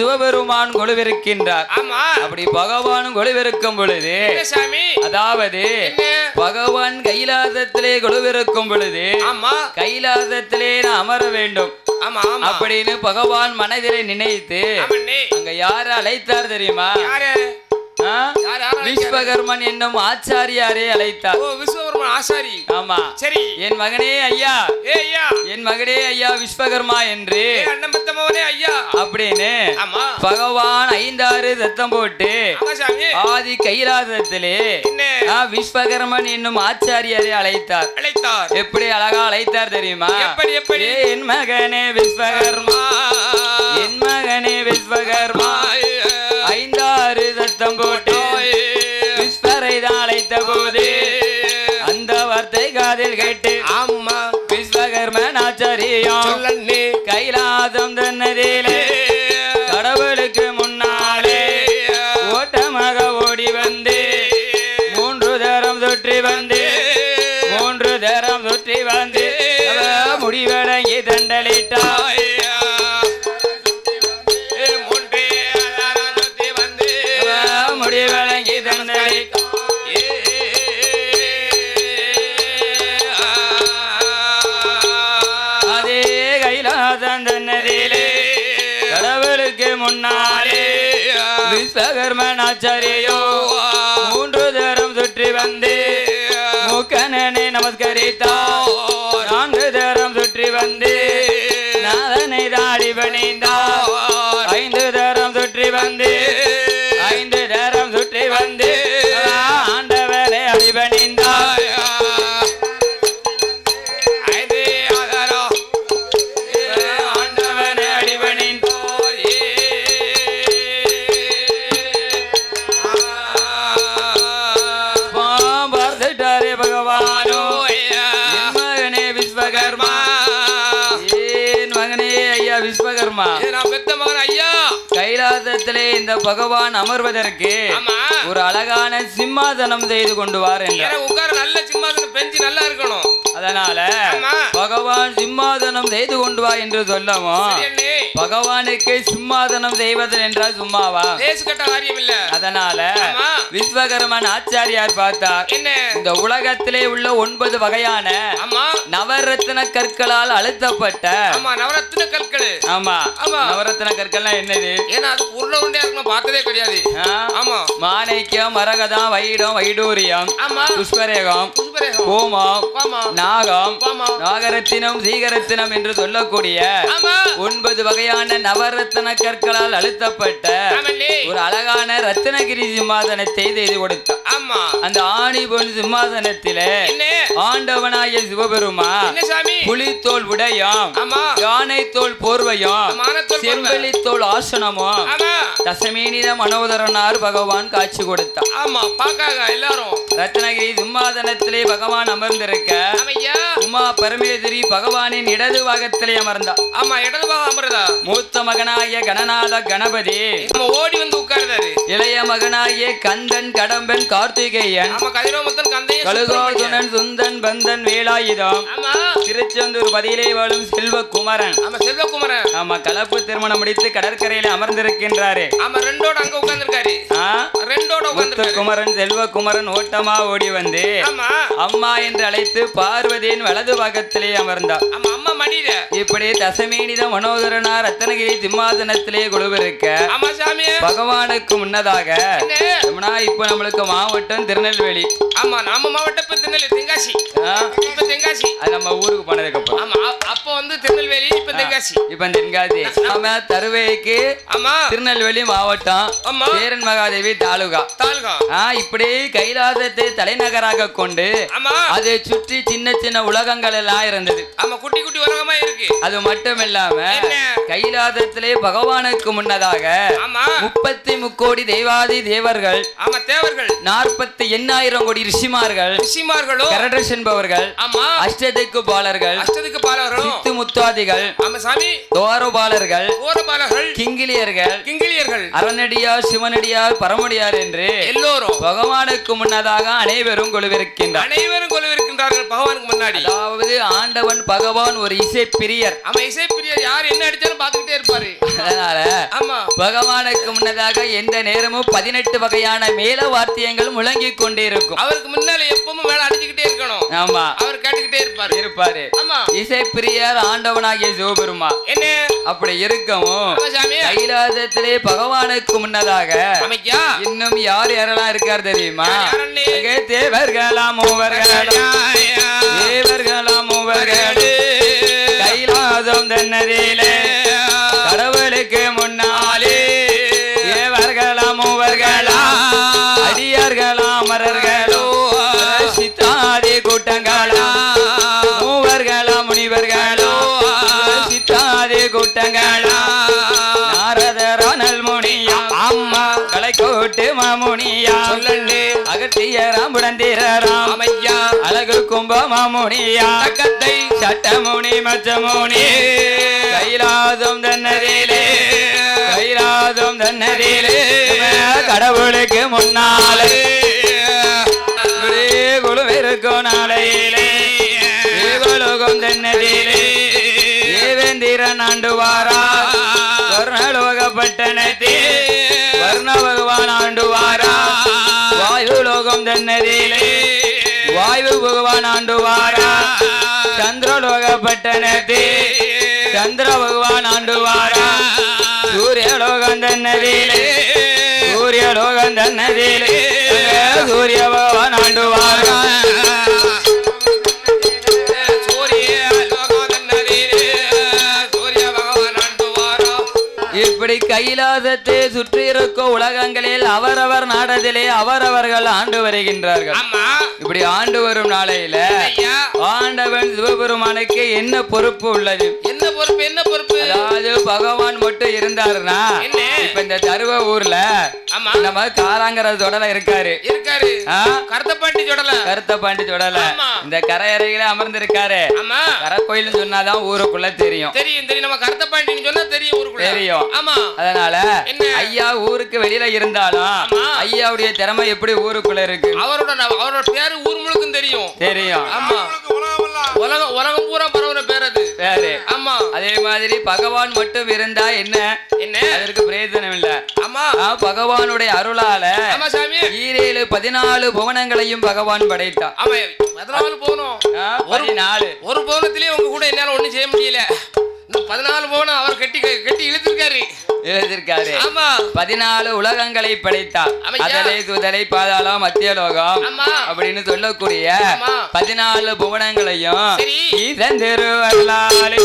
சிவபெருமான் கொலுவிருக்கின்றார் ஆமா. அப்படி பகவான் கொலுவிருக்கும் பொழுது சாமி? அதாவது பகவான் கைலாசத்திலே கொலுவிருக்கும் பொழுது ஆமா. கைலாசத்திலே நான் அமர வேண்டும். அப்படின்னு பகவான் மனதிலே நினைத்து அங்க யாரு அழைத்தார் தெரியுமா? விஸ்வகர்மன் என்னும் ஆச்சாரியாரே அழைத்தார். ஓ விஸ்வகர்மன் ஆசாரி ஆமா. சரி. என் மகனே ஐயா. ஏ ஐயா. என் மகனே ஐயா விஸ்வகர்மா என்று. ஏ அண்ணன் மவனே ஐயா. அப்படின்னு ஆமா. பகவான் ஐந்தாறு சத்தம் போட்டு ஆதி கைலாசத்திலே விஸ்வகர்மன் என்னும் ஆச்சாரியாரை அழைத்தார். அழைத்தார். எப்படி அழகா அழைத்தார் தெரியுமா? எப்படி, எப்படி? என் மகனே விஸ்வகர்மா. என் மகனே விஸ்வகர்மா. கைலாசம் தன்னை விஸ்வகர்மன் இந்த பகவான் அமர்வதற்கு ஒரு அழகான சிம்மாசனம் செய்து கொண்டு வார் உட்கார நல்ல சிம்மாசனம் பெஞ்சு நல்லா இருக்கணும். அதனால. பகவான் சிம்மாசனம் செய்து கொண்டு வா என்று சொல்லவும். பகவானுக்கு சிம்மாசனம் செய்வது என்றால் சும்மாவா? அதனால. விஸ்வகர்மன் ஆச்சாரியார் பார்த்தார். இந்த உலகத்திலே உள்ள ஒன்பது வகையான நவரத்ன கற்களால் அழுத்தப்பட்ட ஆமா கற்கள். ஆமா ஆமா. நவரத்ன கற்கள்லாம் என்னது? ஏன்னா அது உருளை உருண்டையா இருக்கணும் பார்த்ததே கிடையாது? ஆமா. மாணிக்கம் மரகதம் வைடம் வைடூரியம் ஆமா. புஷ்பரேகம் புஷ்பரேகம். கோமம் நாகம் நாகரத்தினம் சீகரத்தினம் என்று சொல்லக்கூடிய ஆமா. ஒன்பது வகையான நவரத்ன கற்களால் அழுத்தப்பட்ட ஒரு அழகான ரத்னகிரி சிம்மாசனத்தை செய்து கொடுத்தார் ஆமா. அந்த ஆணி பொன் சிம்மாசனத்திலே ஆண்டவனாய சிவபெருமா சாமி? புலித்தோல் உடையும். யானை தோல் போர்வையும். தோல் ஆசனமும் ஆமா. தசமேனித மனோதரனார் பகவான் காட்சி கொடுத்தார் ஆமா பாக்காக எல்லாரும்? ரத்னகிரி சிம்மாசனத்திலே பகவான் அமர்ந்திருக்க. உமா பரமேஸ்வரி பகவானின் இடது பாகத்திலே அமர்ந்தார் ஆமா இடது பாகம் அமருதா? மூத்த மகனாகிய கணநாத கணபதி. ஓடி வந்து உட்காருதாரு இளைய மகனாகிய கந்தன் கடம்பன் கார்த்திகேயன். கழுகோதுனன் சுந்தன் பந்தன் வேலாயுதம். ஆமா. திருச்செந்தூர் பதிலே வாழும் செல்வகுமரன். ஆமா செல்வகுமரன். ஆமா கலப்பு திருமணம் முடித்து கடற்கரையில அமர்ந்திருக்கின்றாரு. ஆமா ரெண்டோட அங்க உட்கார்ந்திருக்காரு? ரெண்டோட செல்வகுமரன் ஓட்டமா ஓடி வந்து ஆமா. அம்மா என்று அழைத்து பார்வதியின் வலது பாகத்திலே அமர்ந்தார். ஆமா அம்மா மடியில. இப்படி தசமேனித மனோதரனா ரத்தனகிரி சிம்மாசனத்திலே குழுவிருக்க ஆமா சாமி. பகவானுக்கு முன்னதாக இப்ப நம்மளுக்கு மாவட்டம் திருநெல்வேலி. ஆமா நம்ம மாவட்டம் இப்ப திருநெல்வேலி தென்காசி? இப்ப தென்காசி. அது நம்ம ஊருக்கு போனதுக்கு அப்புறம் ஆமா அப்ப வந்து திருநெல்வேலி இப்ப தென்காசி. இப்ப தென்காசி. நம்ம தருவைக்கு திருநெல்வேலி மாவட்டம் ஆமா சேரன் மகாதேவி தாலுகா. இப்படி கைலாசத்தை தலைநகராக கொண்டு அதை சுற்றி சின்ன சின்ன உலகங்கள் எல்லாம் இருந்தது. ஆமா குட்டி குட்டி உலகமா இருக்கு. அது மட்டும் இல்லாம? கைலாசத்திலே பகவானுக்கு முன்னதாக ஆமா. முப்பத்தி முக்கோடி தெய்வாதி தேவர்கள் ஆமா தேவர்கள். நாற்பத்தி எண்ணாயிரம் கோடி ரிஷிமார்கள் ரிஷிமார்களும் கரடஸ் என்பவர்கள் ஆமா. அஷ்டதிக்கு பாலர்கள் அஷ்டத்துக்கு பாலவர்களும் சித்து முத்தாதிகள் ஆமா சாமி. துவாரபாலர்கள் கோரபாலர்கள் கிங்கிலியர்கள் கிங்கிலியர்கள் அரணடியார் சிவனடியார் பரமடியார் என்று எல்லோரும் பகவானுக்கு முன்னதாக அனைவரும் கொலுவிருக்கின்றார் அனைவரும் கொலுவிருக்கின்றார்கள் பகவானுக்கு முன்னாடி. அதாவது ஆண்டவன் பகவான் ஒரு இசை பிரியர் ஆமா இசைப்பிரியர் யார்? என்ன அடிச்சாலும் பாத்துக்கிட்டே இருப்பாரு. அதனால ஆமா. பகவானுக்கு முன்னதாக எந்த நேரமும் பதினெட்டு வகையான மேல வாத்தியங்கள் முழங்கிக் கொண்டே இருக்கும் அவருக்கு முன்னால எப்பவும் மேல அடிச்சுக்கிட்டே இருக்கணும். ஆமா. அவர் கேட்டுக்கிட்டே இருப்பாரு. இருப்பாரு. ஆமா. இசை பிரியர் ஆண்டவனாகிய சிவபெருமா என்ன? அப்படி இருக்கவும் கைலாசத்திலே பகவானுக்கு முன்னதாக அமைக்கா இன்னும் யார் யாரெல்லாம் இருக்கார் தெரியுமா? யாரண்ணே? அங்கே தலைவர்களாம் மூவர்களும் கைலாசம் தன்னதிலே கடவுளுக்கு முன்னாலே. ஏவர்களாம் மூவர்களா அடியார்களாம் அமரர்களோ சித்தாதி கூட்டங்களா. மூவர்களா முனிவர்களோ சித்தாதி கூட்டங்களா. நாரதரானல் முனியா அம்மா கலைக்கோட்டு மாமுனியா. சொல்லண்ணே அகத்திய ராம்புடன் தீரராம் அமையா அழகு கும்ப மாமுனியா தக்கத்தை சட்டமுனி மச்சமுனி. கைலாசம் தன்னதிலே கைலாசம் தன்னதிலே கடவுளுக்கு முன்னாலே. குழுவிருக்கும் நாளையிலே. தேவலோகம் தன்னதிலே தேவேந்திரன் ஆண்டு வாரா வர்ணலோகப்பட்டனத்தே வர்ண பகவான் ஆண்டு வாரா வாயு லோகம் தன்னதிலே வாயு பகவான் ஆண்டு வாரா. சந்திரலோகப்பட்டனத்தே சந்திர பகவான் ஆண்டு வாரா. சூரியலோகம் தன்னதிலே. சூரியலோகம் தன்னதிலே. சூரிய கைலாசத்தை சுற்றி இருக்கும் உலகங்களில் அவரவர் நாடத்திலே அவரவர்கள் ஆண்டு வருகின்றார்கள். இப்படி ஆண்டு வரும் நாளையில ஆண்டவன் சிவபெருமானுக்கு என்ன பொறுப்பு உள்ளது? என்ன பொறுப்பு? என்ன பொறுப்பு? அதாவது பகவான் மட்டும் இருந்தாருன்னா என்ன? இப்ப இந்த தருவ ஊர்ல ஆமா. நம்ம காராங்கர தொடல இருக்காரு. இருக்காரு? கருத்தப்பாண்டி சொல்லல கருத்த பாண்டி தொடல ஆமா. இந்த கரையறையில அமர்ந்திருக்காரு. ஆமா. கரக்கோயில்னு சொன்னாதான் ஊருக்குள்ள தெரியும். தெரியும் தெரியும். நம்ம கருத்தப்பாண்டின்னு சொன்னா தெரியும் ஊருக்குள்ள. தெரியும். ஆமா. அதனால என்ன? ஐயா ஊருக்கு வெளியில இருந்தாலும் ஆமா. ஐயாவுடைய திறமை எப்படி ஊருக்குள்ள இருக்கு? அவரோட அவரோட பேரு ஊர் முழுக்கும் தெரியும். தெரியும். ஆமா. உலகம் உலகம் பூரா பரவுற பேர் அதே மாதிரி பகவான் மட்டும் இருந்தா என்ன? என்ன? அதற்கு பிரயோஜனம் இல்ல ஆமா பகவானுடைய அருளால ஆமா சாமி. ஈரேழு பதினாலு புவனங்களையும் பகவான் படைத்தான் ஆமா பதினாலு போகணும் பதினாலு. ஒரு பவனத்திலேயே உங்க கூட என்னால ஒண்ணும் செய்ய முடியல. இன்னும் பதினாலு பவனம் அவர் கட்டி கட்டி இழுத்திருக்காரு. எழுதியிருக்காரு ஆமா பதினாலு உலகங்களை படைத்தார். அதலை துதலை பாதாளம் மத்திய லோகம் ஆமா அப்படின்னு சொல்லக்கூடிய. பதினாலு புவனங்களையும் சரி. ஈசன் திருவருளாலே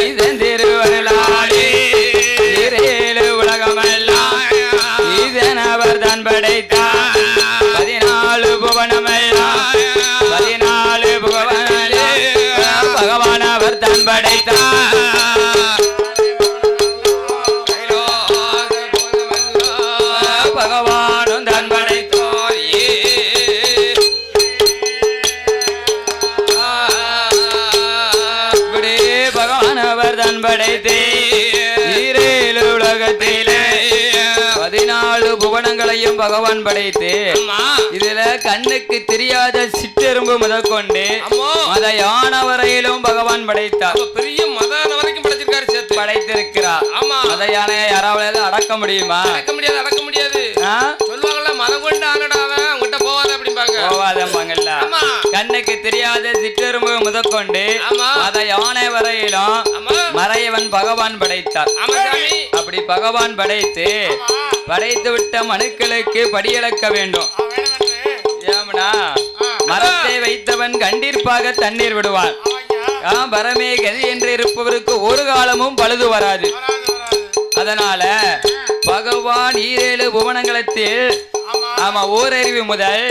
ஈசன் திருவருளாலே ஈரேழு உலகமெல்லாம் ஈசன் அவர் தான் படைத்தார் பதினாலு புவனமெல்லாம் பதினாலு புவனமெல்லாம் பகவான் அவர் தான் படைத்தார் புவனங்களையும் பகவான் படைத்து இதுல கண்ணுக்கு தெரியாத சிற்றெரும்பு முதற்கொண்டு. மத யானை வரையிலும் பகவான் படைத்தார். பெரிய மதான வரைக்கும் படைச்சிருக்காரு சேர்த்து. படைத்திருக்கிறார். ஆமா. மத யானையை யாராவது அடக்க முடியுமா? அடக்க முடியாது அடக்க முடியாது? சொல்லுவாங்கல்ல மதம் கொண்டு ஆனடாவன் உங்ககிட்ட போவாத அப்படிம்பாங்க. போவாதம்பாங்கல்ல. கண்ணுக்கு தெரியாத சிற்றெரும்பு முதற்கொண்டு மத யானை வரையிலும் மறையவன் பகவான் படைத்தார். அப்படி பகவான் படைத்து படைத்து விட்ட மனுக்களுக்கு படியளக்க வேண்டும். மரத்தை வைத்தவன் கண்டிப்பாக தண்ணீர் விடுவான். பரமே கதி என்று இருப்பவருக்கு ஒரு காலமும் பழுது வராது. அதனால பகவான் ஈரேழு புவனங்களத்தில் ஆமா. ஓரறிவு முதல்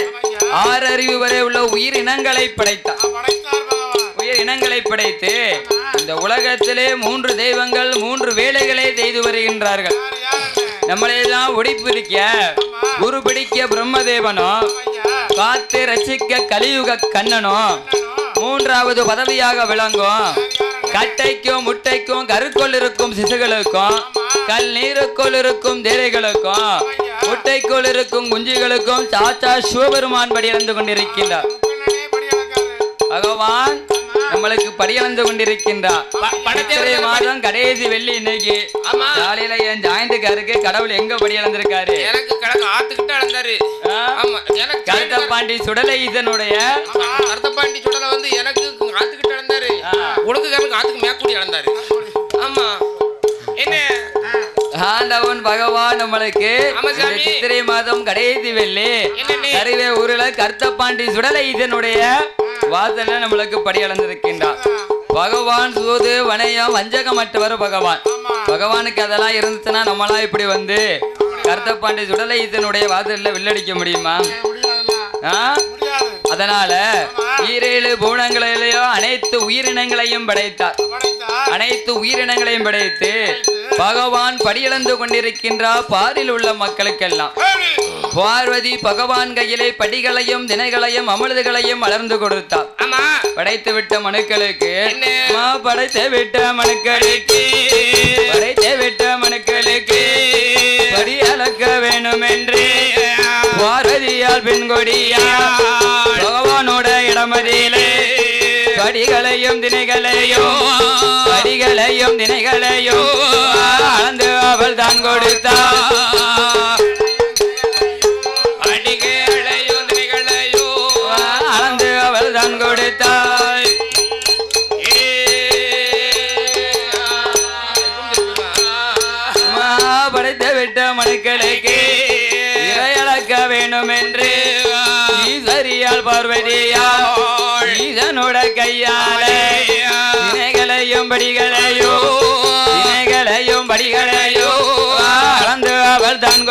ஆறறிவு வரை உள்ள உயிரினங்களை படைத்தான். உயிர் இனங்களை படைத்து இந்த உலகத்திலே மூன்று தெய்வங்கள் மூன்று வேலைகளை செய்து வருகின்றார்கள். நம்மளையெல்லாம் ஒடிப்பிடிக்க குரு பிடிக்க பிரம்மதேவனும் காத்து ரசிக்க கலியுக கண்ணனும் மூன்றாவது பதவியாக விளங்கும் கட்டைக்கும் முட்டைக்கும் கருக்குள் இருக்கும் சிசுகளுக்கும் கல் நீருக்குள் இருக்கும் தேரைகளுக்கும் முட்டைக்குள் இருக்கும் குஞ்சுகளுக்கும் சாச்சா சிவபெருமான் படியிழந்து கொண்டிருக்கின்றார் பகவான் நம்மளுக்கு படியளந்து கொண்டிருக்கின்றார். மாதம் கடைசி வெள்ளி இன்னைக்கு. காலையில என் ஜாயிண்ட்டுக்காருக்கு கடவுள் எங்க படியளந்திருக்காரு? எனக்கு கிழக்கு ஆத்துக்கிட்ட அளந்தாரு கருத்தப்பாண்டி சுடலை இதனுடைய? கருத்தப்பாண்டி சுடல வந்து எனக்கு ஆத்துக்கிட்ட அளந்தாரு. உனக்கு எனக்கு ஆத்துக்கு மேற்கூடி அளந்தாரு ஆமா. என்ன? ஆண்டவன் பகவான் நம்மளுக்கு. சித்திரை மாதம் கடைசி வெள்ளி? கருவே ஊர்ல கருத்தப்பாண்டி சுடலை இதனுடைய வாசல்ல நம்மளுக்கு படியளந்திருக்கின்றார் பகவான் சூது வணையம் வஞ்சகமற்றவர் பகவான். பகவானுக்கு அதெல்லாம் இருந்துச்சுன்னா நம்மளாம் இப்படி வந்து கருத்தப்பாண்டி சுடலை இதனுடைய வாசல்ல வில்லடிக்க முடியுமா? அதனால ஈரேழு பூணங்களிலேயோ அனைத்து உயிரினங்களையும் படைத்தார். அனைத்து உயிரினங்களையும் படைத்து. பகவான் படியிழந்து கொண்டிருக்கின்றார் பாரில் உள்ள மக்களுக்கெல்லாம். பார்வதி பகவான் கையிலே படிகளையும் தினைகளையும் அமிர்துகளையும் வளர்ந்து கொடுத்தார் படைத்து விட்ட மனுக்களுக்கு படைத்து விட்ட மனுக்களுக்கு படைத்து விட்ட மனுக்களுக்கு படி அளக்க வேணும் என்று பார்வதியால் பெண்கொடியா பகவானோட இடமதியிலே படிகளையும் தினைகளையும் படிகளையும் தினைகளையும் அளந்து அவள் தான் கொடுத்தார் அடிகளையோ திரைகளையோ அளந்து அவள் தான் கொடுத்தாள். மா படைத்து விட்ட மனுக்களுக்கு இறையளக்க வேண்டும் என்று ஈஸ்வரியால் பார்வதியால் ஈசனோட கையாலே தினைகளையும்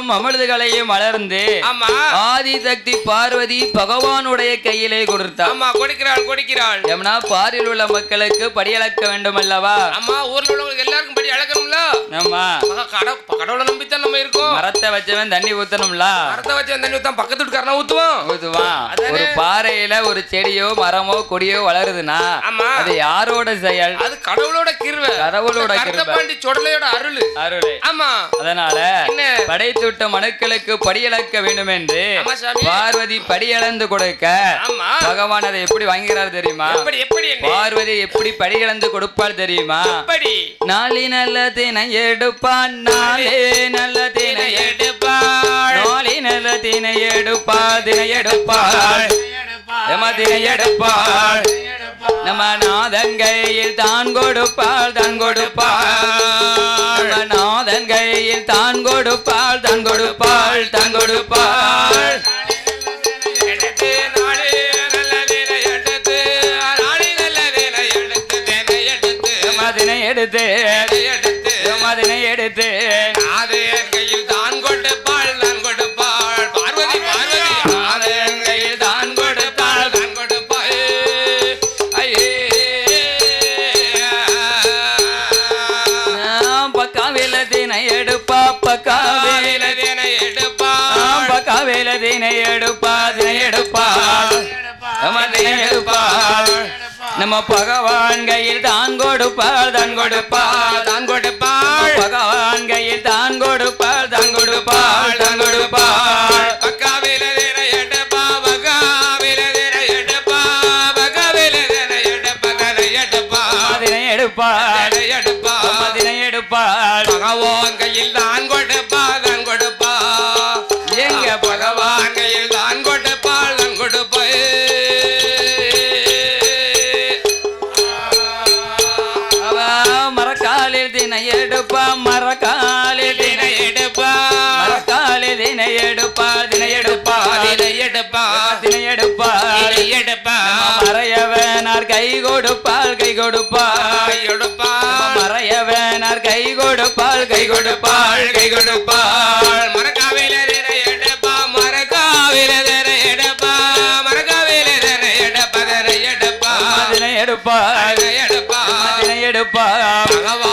தினைகளையும் அமிர்துகளையும் வளர்ந்து ஆமா. ஆதிசக்தி பார்வதி பகவானுடைய கையிலே கொடுத்தார் ஆமா கொடுக்கிறாள் கொடுக்கிறாள். எம்னா பாரில் உள்ள மக்களுக்கு படியளக்க வேண்டும் அல்லவா அம்மா ஊர்ல உள்ளவங்களுக்கு எல்லாருக்கும் படி அழகணும்ல ஆமா. கடவுளை நம்பித்தான் நம்ம இருக்கோம். மரத்தை வச்சவன் தண்ணி ஊத்தணும்ல? மரத்தை வச்சு அந்த தண்ணி ஊத்தான் பக்கத்து வீட்டுக்காரனா ஊத்துவோம் ஊத்துவான்? ஒரு பாறையில ஒரு செடியோ மரமோ கொடியோ வளருதுன்னா ஆமா. அது யாரோட செயல்? அது கடவுளோட கிருவை கடவுளோட கிருபை. கருத்தப்பாண்டி சுடலையோட அருள். அருளே. ஆமா. அதனால என்ன? படைத்துட்ட மனுக்களுக்கு படியளக்க வேண்டும் என்று பார்வதி படியளந்து கொடுக்க. பகவான் அதை எப்படி வாங்குகிறார் தெரியுமா? பார்வதி எப்படி படியளந்து கொடுப்பார் தெரியுமா? நாளி நல்ல தினை எடுப்பான் நாளே நல்ல தினை எடுப்பாள். நாளி நல்ல தினை எடுப்பாள் தினை எடுப்பாள். தினை எடுப்பாள். நம்ம நாதங்கையில் தான் கொடுப்பாள் தான் கொடுப்பாள். கொடுப்பாள் தன் கொடுப்பாள் தன் கொடுப்பாள். எடுத்து தினை எடுப்பா தினை எடுப்பா நம்ம தினை எடுப்பாள் நம்ம பகவான் கையில் தான் கொடுப்பாள் தான் கொடுப்பாள் தான் கொடுப்பாள் பகவான் கையில் தான் கொடுப்பாள் தான் கொடுப்பாள் தான் கொடுப்பாள் பக்காவில தினை எடுப்பா பக்காவில தினை எடுப்பா பக்காவில தினை எடுப்பா கதை எடுப்பா. தினை எடுப்பாள் தினை எடுப்பா. நம்ம தினை எடுப்பாள் பகவான் கையில் தான் கொடுப்பா கை கொடுப்பாள் கை கொடுப்பாள். எடுப்பா மறையவனார் வந்தவனார் கை கொடுப்பாள் கை கொடுப்பாள் கை கொடுப்பாள். மரக்காவில எடுப்பா மரக்காவில எடுப்பா. மரக்காவில எடுப்பா எடுப்பா. அதனை எடுப்பாள். எடுப்பா.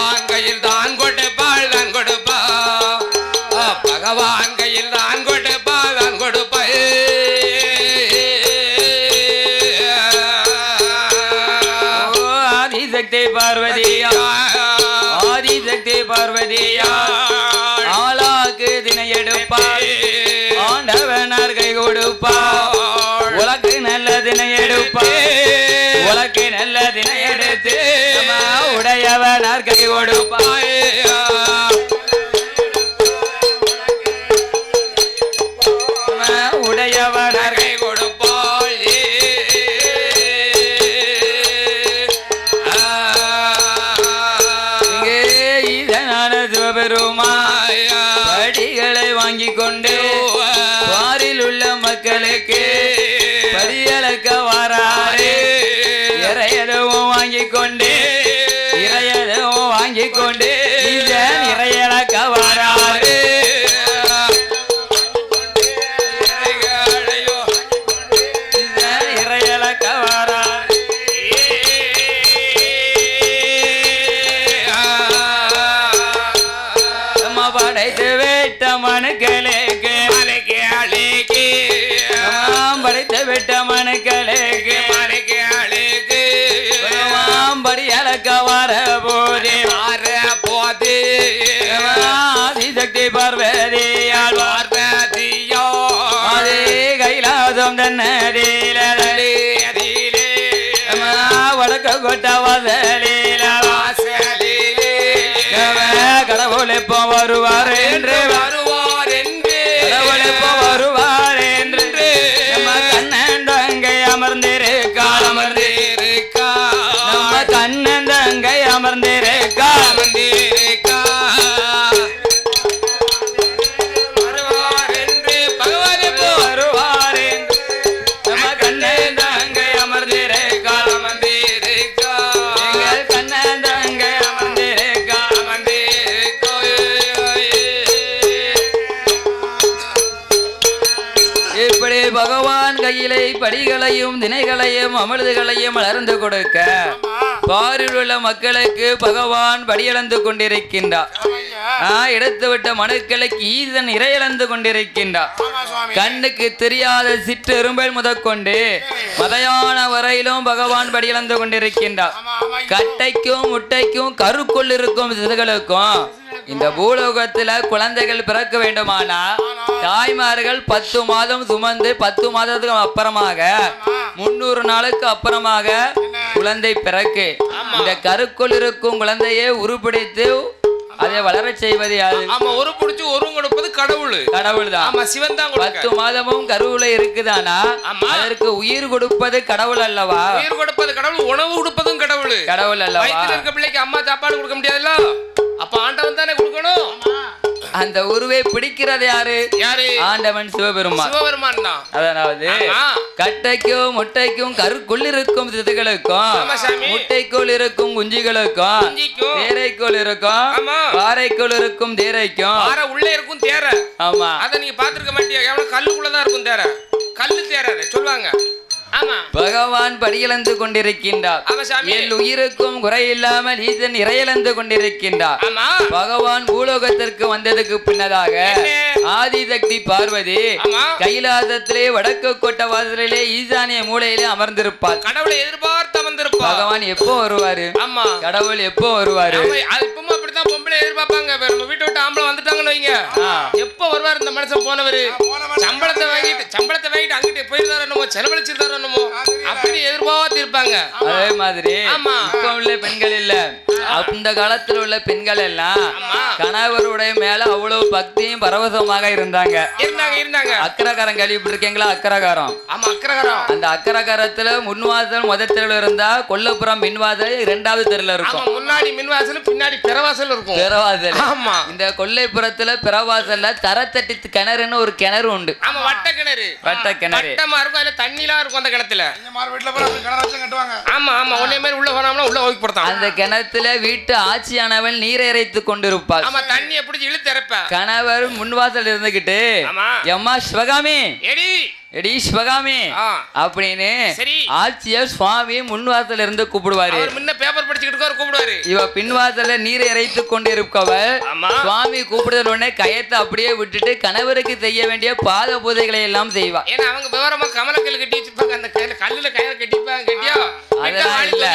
உடையவனார் கை கொடுப்பாள். நம்ம கை கை இதனான சிவபெருமாயா. அடிகளை வாங்கி கொண்டு வாரில் உள்ள மக்களுக்கு படியளக்க வாராரே. இறையதுவும் வாங்கி கொண்டே ಬೇಡಿಕೊಂಡೇ போல இப்போ வருவார் என்று தினைகளையும் அமிர்துகளையும் வளர்ந்து கொடுக்க பாரில் உள்ள மக்களுக்கு பகவான் படியளந்து கொண்டிருக்கின்றார். எடுத்து விட்ட மனுக்களுக்கு ஈசன் இறையிழந்து கொண்டிருக்கின்றார். கண்ணுக்கு தெரியாத சிற்றெரும்பல் முதற்கொண்டு மதையான வரையிலும் பகவான் படியிழந்து கொண்டிருக்கின்றார். கட்டைக்கும் முட்டைக்கும் கருக்குள் இருக்கும் சிசுகளுக்கும் இந்த பூலோகத்துல குழந்தைகள் பிறக்க வேண்டுமானா தாய்மார்கள் பத்து மாதம் சுமந்து பத்து மாதத்துக்கு அப்புறமாக முன்னூறு நாளுக்கு அப்புறமாக குழந்தை பிறக்கு. இந்த கருக்குள் இருக்கும் குழந்தையை உருப்பிடித்து அதை வளரச் செய்வது யாரு? ஆமா ஒரு புடிச்சு ஒரு கொடுப்பது கடவுள். கடவுள் தான் ஆமா சிவன் தான் கொடுக்க. பத்து மாதமும் கருவுல இருக்குதானா? ஆமா. அதற்கு உயிர் கொடுப்பது கடவுள் அல்லவா? உயிர் கொடுப்பது கடவுள் உணவு கொடுப்பதும் கடவுள். கடவுள் அல்லவா? வயித்துல இருக்க பிள்ளைக்கு அம்மா சாப்பாடு கொடுக்க முடியாதுல்ல? அப்ப ஆண்டவன் தானே கொடுக்கணும். அந்த உருவை பிடிக்கிறது யாரு? யாரு? ஆண்டவன் சிவபெருமான். சிவபெருமான் தான். அதாவது. கட்டைக்கும் முட்டைக்கும் கருக்குள் இருக்கும் சாமி. முட்டைக்குள் இருக்கும் குஞ்சுகளுக்கும். தேரைக்குள் இருக்கும் ஆமா. பாறைக்குள் இருக்கும் தேரைக்கும். ஆற உள்ளே இருக்கும் தேர. ஆமா. அத நீங்க பாத்துருக்க மாட்டியா? கல்லுக்குள்ளதான் இருக்கும் தேர. கல்லு தேராது சொல்லுவாங்க. பகவான் படியிழந்து கொண்டிருக்கின்றார். என் உயிருக்கும் குறையில்லாமல் ஈசன் இறையிழந்து கொண்டிருக்கின்றார். ஆமா. பகவான் பூலோகத்திற்கு வந்ததுக்கு பின்னதாக? ஆதிசக்தி பார்வதி கைலாசத்திலே வடக்கு கொட்ட வாசலிலே ஈசானிய மூலையிலே அமர்ந்திருப்பாள் கடவுளை எதிர்பார்த்து வந்திருப்பா பகவான் எப்போ வருவாரு? ஆமா. கடவுள் எப்போ வருவாரு? இப்பவும் அப்படித்தான் பொம்பளை எதிர்பார்ப்பாங்க. நம்ம வீட்டை விட்டு ஆம்பளை வந்துட்டாங்கன்னு வைங்க. எப்ப வருவார் இந்த மனுஷன் போனவரு? சம்பளத்தை வாங்கிட்டு சம்பளத்தை வாங்கிட்டு அங்கிட்டு போயிருந்தாரு என்னமோ செலவழிச்சிருந்தாரு என்னமோ அப்படி எதிர்பார்த்து இருப்பாங்க. அதே மாதிரி ஆமா. இப்ப உள்ள பெண்கள் இல்ல. அந்த காலத்துல உள்ள பெண்கள் எல்லாம் ஆமா. கணவருடைய மேல அவ்வளவு பக்தியும் பரவசமாக இருந்தாங்க. இருந்தாங்க இருந்தாங்க. அக்கரகாரம் கேள்விப்பட்டிருக்கீங்களா? அக்கரகாரம். ஆமா அக்கரகரம். அந்த அக்கரகாரத்துல முன்வாசல் முதல் தெருவில் இருந்தா கொல்லப்புறம் மின்வாசல் இரண்டாவது தெருல ஆமா இருக்கும் முன்னாடி மின்வாசல் பின்னாடி பிறவாசல் இருக்கும். பிறவாசல். ஆமா. இந்த கொல்லைப்புறத்துல பிறவாசல்ல தரத்தட்டி கிணறுன்னு ஒரு கிணறு உண்டு. ஆமா வட்ட கிணறு வட்ட கிணறு வட்டமா இருக்கும் அதுல தண்ணிலாம் இருக்கும். அந்த கிணத்துல. ஆமா ஆமா. உன்னை மாதிரி உள்ள போனோம்னா உள்ள ஓய்க்கு போடுத்தான் அந்த கிணத்துல வீட்டு ஆட்சியானவள் நீரை இறைத்துக் கொண்டிருப்பாள். ஆமா தண்ணிய பிடிச்சி இழுத்து இறப்ப கணவர் முன்வாசல் இருந்துகிட்டு ஆமா. எம்மா சிவகாமி. எடி. எடி சிவகாமி. அப்படின்னு சரி. ஆட்சியர் சுவாமி முன்வாசல் இருந்து கூப்பிடுவாரு முன்ன பேப்பர் படிச்சுக்கிட்டு கூப்பிடுவாரு இவ பின்வாசல்ல நீரை இறைத்து கொண்டிருக்கவள் ஆமா. சுவாமி கூப்பிடுற உடனே கயத்தை அப்படியே விட்டுட்டு கணவருக்கு செய்ய வேண்டிய பாத பூஜைகளை எல்லாம் செய்வா ஏன்னா அவங்க விவரமா கமலக்கல் கட்டி வச்சிருப்பாங்க அந்த கல்லுல கயிறு கட்டிப்பாங்க கட்டியா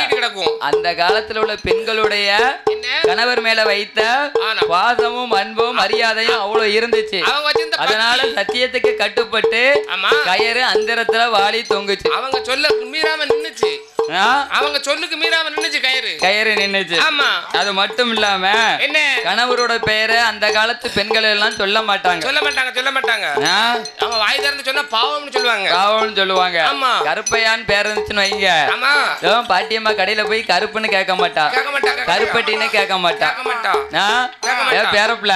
கிடக்கும். அந்த காலத்துல உள்ள பெண்களுடைய கணவர் மேல வைத்த. பாசமும் அன்பும் மரியாதையும் அவ்வளவு இருந்துச்சு. அதனால சத்தியத்துக்கு கட்டுப்பட்டு கயிறு அந்தரத்துல வாளி தொங்குச்சு. அவங்க சொல்ல மீறாம நின்னுச்சு? அவங்க சொல்லுக்கு மீறாம நின்னுச்சு கயிறு. கயிறு நின்னுச்சு. ஆமா. அது மட்டும் இல்லாம என்ன? கணவரோட பெயரை அந்த காலத்து பெண்கள் எல்லாம் சொல்ல மாட்டாங்க. சொல்ல மாட்டாங்க சொல்ல மாட்டாங்க? அவங்க வாய் திறந்து சொன்னா பாவம்னு சொல்லுவாங்க. காவல்னு சொல்லுவாங்க. ஆமா. கருப்பையான் பேர் இருந்துச்சுன்னு வைங்க. ஆமா. பாட்டியம்மா கடையில போய் கருப்புன்னு கேட்க மாட்டா. கேட்க மாட்டாங்க கருப்பட்டின்னு கேட்க மாட்டா. கேட்க மாட்டா. பேரப்புல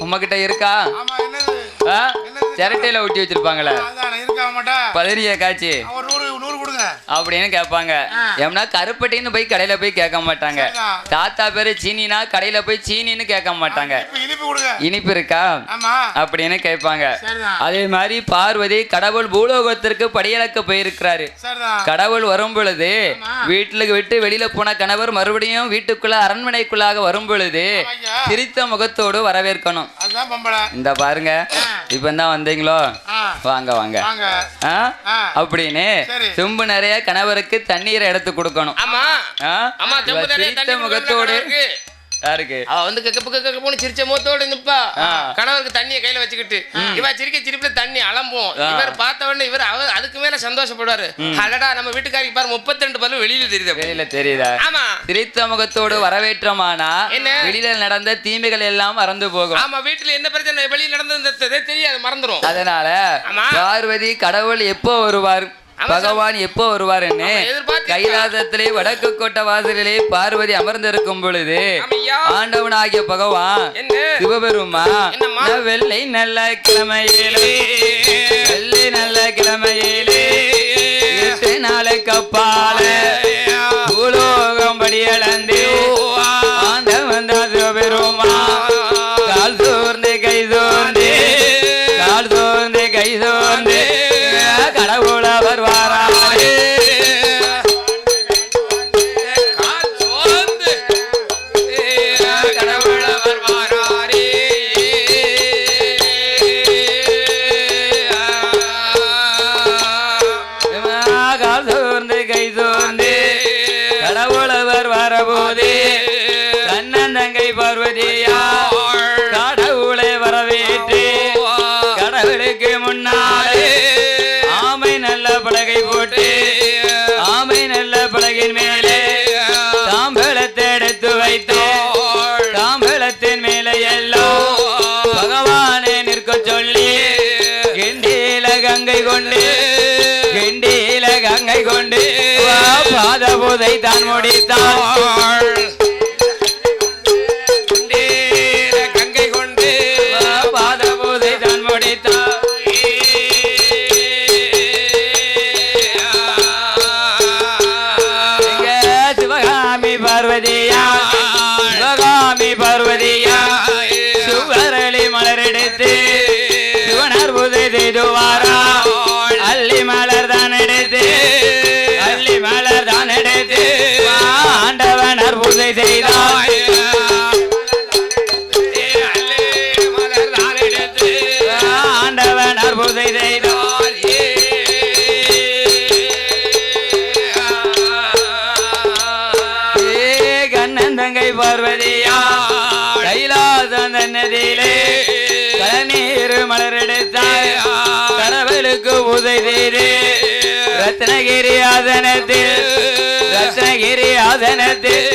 உம்மகிட்ட இருக்கா? ஆமா என்னது? ஆ? சிரட்டையில ஒட்டி வச்சிருப்பாங்களே. நூறு கொடுங்க. அப்படின்னு கேட்பாங்க. ஏம்னா கருப்பட்டின்னு போய் கடையில போய் கேட்க மாட்டாங்க. தாத்தா பேரு சீனினா கடையில போய் சீனின்னு கேட்க மாட்டாங்க. இனிப்பு இருக்கா? அப்படின்னு கேட்பாங்க. அதே மாதிரி பார்வதி கடவுள் பூலோகத்திற்கு படியளக்க போயிருக்கிறாரு. கடவுள் வரும் பொழுது வீட்டுல விட்டு வெளியில போன கணவர் மறுபடியும் வீட்டுக்குள்ள அரண்மனைக்குள்ளாக வரும் பொழுது சிரித்த முகத்தோடு வரவேற்கணும். இந்த பாருங்க. இப்ப தான் வந்தீங்களோ? வாங்க வாங்க. அப்படின்னு. செம்பு நிறைய கணவருக்கு தண்ணீரை எடுத்து கொடுக்கணும். ஆமா? ஆமா நிறைய சிரித்த தண்ணி முகத்தோடு இருக்கு யாருக்கு? அவ வந்து கப்பு கப்பு போன சிரிச்ச முகத்தோட நிப்பா கணவருக்கு தண்ணியை கையில வச்சுக்கிட்டு. இவ சிரிக்க சிரிப்புல தண்ணி அலம்பும். இவர் பார்த்த உடனே இவர் அவர் அதுக்கு மேல சந்தோஷப்படுவாரு. அடடா நம்ம வீட்டுக்காரிக்கு பாரு முப்பத்தி ரெண்டு பல்லு வெளியில தெரியுது. வெளியில தெரியுதா? ஆமா. சிரித்த முகத்தோடு வரவேற்றமானா என்ன? வெளியில நடந்த தீமைகள் எல்லாம் மறந்து போகும். ஆமா வீட்டுல என்ன பிரச்சனை? வெளியில நடந்தது தெரியாது மறந்துரும். அதனால. பார்வதி கடவுள் எப்போ வருவார்? பகவான் எப்போ ஆமா, எதிர்பார்த்து கைலாசத்திலே வடக்கு கோட்டை வாசலிலே பார்வதி அமர்ந்திருக்கும் பொழுது ஆமையா ஆண்டவனாகிய பகவான் என்ன? சிவபெருமா? வெள்ளை நல்ல கிழமையிலே வெள்ளை நல்ல கிழமையிலே நாளுக்கு அப்பால. தன்னந்தங்கை கடவுளை வரவேற்று கடவுளுக்கு முன்னாலே ஆமை நல்ல பலகை போட்டு ஆமை நல்ல பலகையின் மேலே தாம்பழத்தை எடுத்து வைத்து தாம்பழத்தின் மேலே எல்லாம் பகவானை நிற்க சொல்லி கிண்டியில கங்கை கொண்டு கிண்டியில கங்கை கொண்டு பாத பூதை தான் முடித்தான் ரத்னகிரி ஆசனத்தில் ரத்னகிரி ஆசனத்தில்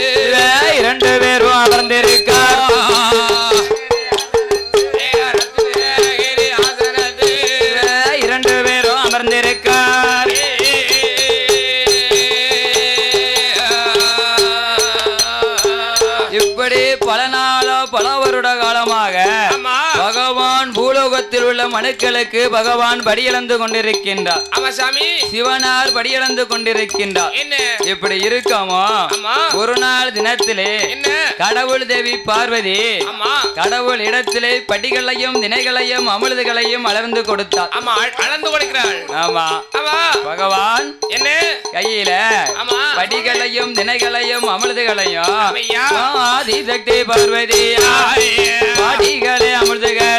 இரண்டு பேரும் அமர்ந்திருக்க உள்ள மனுக்களுக்கு பகவான் படியளந்து கொண்டிருக்கின்றார். ஆமா சாமி. சிவனார் படியளந்து கொண்டிருக்கின்றார். என்ன? இப்படி இருக்காமோ? ஒரு நாள் தினத்திலே என்ன? கடவுள் தேவி பார்வதி கடவுள் இடத்திலே படிகளையும் தினைகளையும் அமிர்துகளையும் அளந்து கொடுத்தார். ஆமா அளந்து கொடுக்கிறாள். ஆமா. ஆமா. பகவான் என்ன? கையில ஆமா. படிகளையும் தினைகளையும் ஆதிசக்தி பார்வதியாய் படிகளே அமிர்துகளை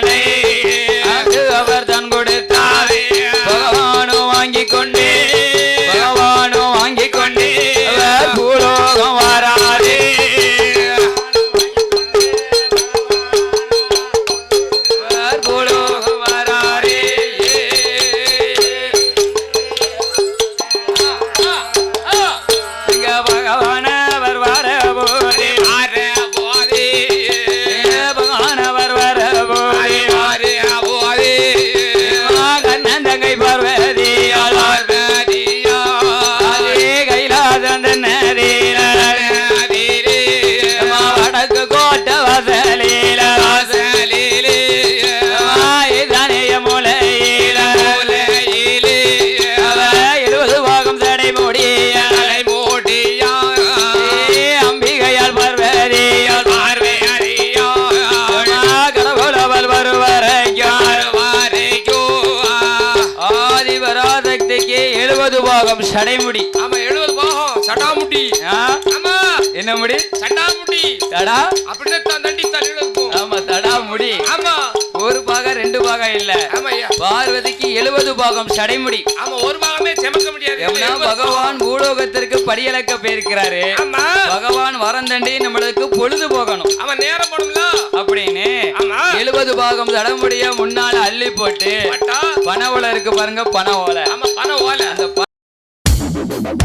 பாகம் சடைமுடி. ஆமா எழுபது போகும். சட்டாமுட்டி ஆ? ஆமா. என்ன முடி? சட்டாமுட்டி தடா? அப்படின்னு தான் தண்டி இருக்கும் ஆமா தடா முடி. ஆமா. ஒரு பாகம் ரெண்டு பாகம் இல்ல. ஆமா பார்வதிக்கு எழுபது பாகம் சடைமுடி. ஆமா ஒரு பாகமே செமக்க முடியாது. பகவான் பூலோகத்திற்கு படியளக்க போயிருக்கிறாரு. ஆமா. பகவான் வரந்தண்டி நம்மளுக்கு பொழுது போகணும். அவன் நேரம் போடும்ல. அப்படின்னு ஆமா. எழுபது பாகம் தடமுடிய முன்னால அள்ளி போட்டு பனை ஓலை இருக்கு பாருங்க பனை ஓலை. ஆமா பணம் ஓலை. அந்த We'll be.